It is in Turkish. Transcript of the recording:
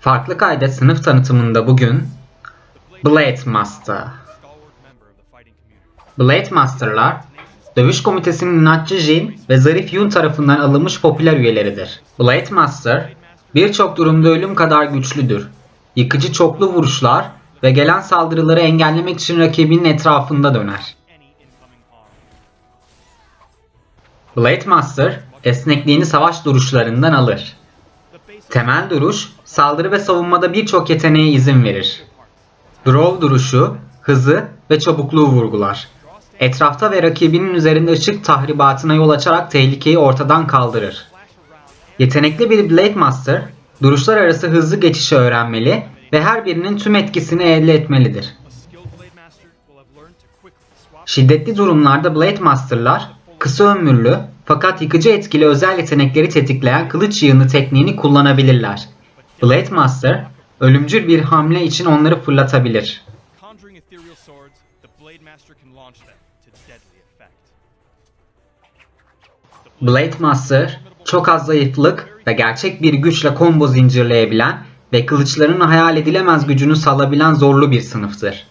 Farklı kayda sınıf tanıtımında bugün Blade Master. Blade Master'lar Dövüş Komitesi'nin inatçı Jin ve zarif Yun tarafından alınmış popüler üyeleridir. Blade Master birçok durumda ölüm kadar güçlüdür. Yıkıcı çoklu vuruşlar ve gelen saldırıları engellemek için rakibinin etrafında döner. Blade Master esnekliğini savaş duruşlarından alır. Temel duruş, saldırı ve savunmada birçok yeteneğe izin verir. Draw duruşu, hızı ve çabukluğu vurgular. Etrafta ve rakibinin üzerinde ışık tahribatına yol açarak tehlikeyi ortadan kaldırır. Yetenekli bir Blade Master, duruşlar arası hızlı geçişi öğrenmeli ve her birinin tüm etkisini elde etmelidir. Şiddetli durumlarda Blade Master'lar kısa ömürlü fakat yıkıcı etkili özel yetenekleri tetikleyen kılıç yığını tekniğini kullanabilirler. Blade Master, ölümcül bir hamle için onları fırlatabilir. Blade Master, çok az zayıflık ve gerçek bir güçle combo zincirleyebilen ve kılıçlarının hayal edilemez gücünü salabilen zorlu bir sınıftır.